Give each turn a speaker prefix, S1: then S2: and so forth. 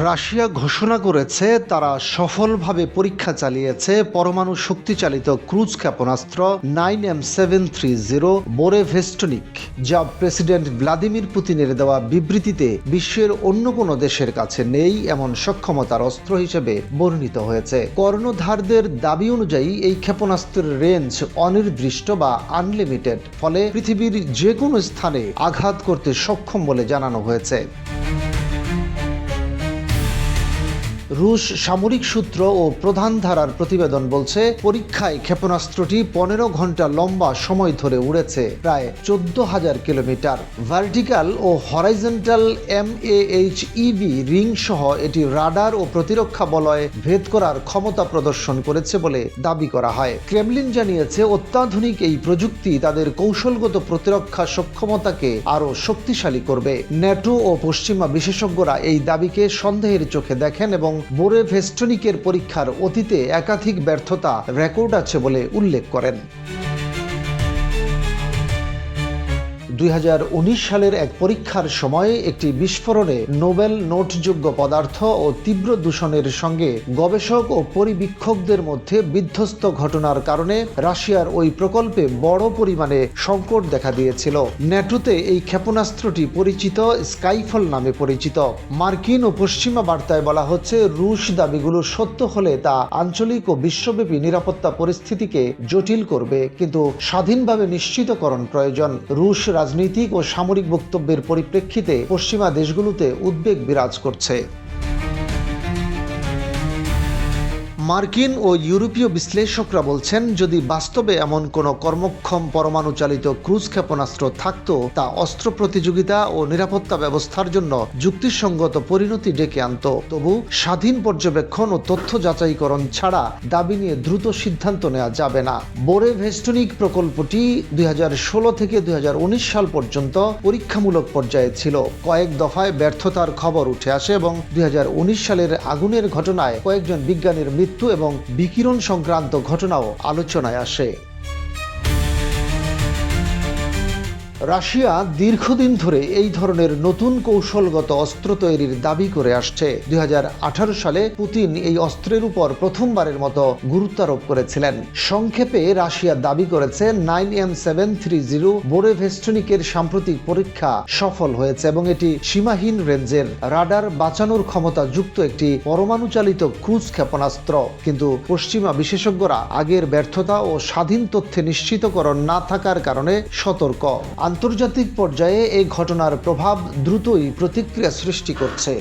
S1: Russia ঘোষণা করেছে, তারা সফলভাবে পরীক্ষা চালিয়েছে পরমাণু শক্তিচালিত ক্রুজ ক্ষেপণাস্ত্র nine M seven three zero Burevestnik, যা প্রেসিডেন্ট ভ্লাদিমির পুতিনের দেওয়া বিবৃতিতে বিশ্বের অন্য কোনো দেশের কাছে নেই এমন সক্ষমতার অস্ত্র হিসেবে বর্ণিত হয়েছে। কর্ণধারদের দাবি অনুযায়ী, এই ক্ষেপণাস্ত্রের রেঞ্জ অনির্দিষ্ট বা আনলিমিটেড, ফলে পৃথিবীর যে কোনো স্থানে আঘাত করতে সক্ষম বলে জানানো হয়েছে। রুশ সামরিক সূত্র ও প্রধান ধারার প্রতিবেদন বলছে, পরীক্ষায় ক্ষেপণাস্ত্রটি পনেরো ঘণ্টা লম্বা সময় ধরে উড়েছে, প্রায় চোদ্দ হাজার কিলোমিটার। ভার্টিক্যাল ও horizontal M H EB ring সহ এটি রাডার ও প্রতিরক্ষা বলয় ভেদ করার ক্ষমতা প্রদর্শন করেছে বলে দাবি করা হয়। ক্রেমলিন জানিয়েছে, অত্যাধুনিক এই প্রযুক্তি তাদের কৌশলগত প্রতিরক্ষা সক্ষমতাকে আরও শক্তিশালী করবে। ন্যাটো ও পশ্চিমা বিশেষজ্ঞরা এই দাবিকে সন্দেহের চোখে দেখেন এবং বোরে ভেস্টনিকের পরীক্ষার অতীতে একাধিক ব্যর্থতা রেকর্ড আছে বলে উল্লেখ করেন। দুই হাজার উনিশ সালের এক পরীক্ষার সময় একটি বিস্ফোরণে নোবেল নোটযোগ্য পদার্থ ও তীব্র দূষণের সঙ্গে গবেষক ও পরিবীক্ষকদের মধ্যে বিধ্বস্ত ঘটনার কারণে রাশিয়ার ওই প্রকল্পে বড় পরিমাণে সংকট দেখা দিয়েছিল। ন্যাটোতে এই ক্ষেপণাস্ত্রটি পরিচিত স্কাইফল নামে পরিচিত। মার্কিন ও পশ্চিমা বার্তায় বলা হচ্ছে, রুশ দাবিগুলো সত্য হলে তা আঞ্চলিক ও বিশ্বব্যাপী নিরাপত্তা পরিস্থিতিকে জটিল করবে, কিন্তু স্বাধীনভাবে নিশ্চিতকরণ প্রয়োজন। রুশ রাজনৈতিক ও সামরিক বক্তব্যের পরিপ্রেক্ষিতে পশ্চিমা দেশগুলোতে উদ্বেগ বিরাজ করছে। মার্কিন ও ইউরোপীয় বিশ্লেষকরা বলছেন, যদি বাস্তবে এমন কোনো কর্মক্ষম পরমাণু চালিত ক্রুজ ক্ষেপণাস্ত্র থাকত, তা অস্ত্র প্রতিযোগিতা ও নিরাপত্তা ব্যবস্থার জন্য যুক্তিসঙ্গত পরিণতি ডেকে আনত। তবু স্বাধীন পর্যবেক্ষণ ও তথ্য যাচাইকরণ ছাড়া দাবি নিয়ে দ্রুত সিদ্ধান্ত নেওয়া যাবে না। বোরে ভেস্টনিক প্রকল্পটি দুই হাজার ষোলো থেকে দুই হাজার উনিশ সাল পর্যন্ত পরীক্ষামূলক পর্যায়ে ছিল। কয়েক দফায় ব্যর্থতার খবর উঠে আসে এবং দুই হাজার উনিশ সালের আগুনের ঘটনায় কয়েকজন বিজ্ঞানীর মৃত্যু এবং বিকিরণ সংক্রান্ত ঘটনাও আলোচনায় আসে। রাশিয়া দীর্ঘদিন ধরে এই ধরনের নতুন কৌশলগত অস্ত্র তৈরির দাবি করে আসছে। দুই সালে পুতিন এই অস্ত্রের উপর প্রথমবারের মতো গুরুত্বারোপ করেছিলেন। সংক্ষেপে রাশিয়া দাবি করেছে nine M seven three zero বোরেভেস্টনিকের সাম্প্রতিক পরীক্ষা সফল হয়েছে এবং এটি সীমাহীন রেঞ্জের রাডার বাঁচানোর ক্ষমতা যুক্ত একটি পরমাণু চালিত ক্রুজ ক্ষেপণাস্ত্র। কিন্তু পশ্চিমা বিশেষজ্ঞরা আগের ব্যর্থতা ও স্বাধীন তথ্যে নিশ্চিতকরণ না থাকার কারণে সতর্ক। আন্তর্জাতিক পর্যায়ে এই ঘটনার প্রভাব দ্রুতই প্রতিক্রিয়া সৃষ্টি করছে।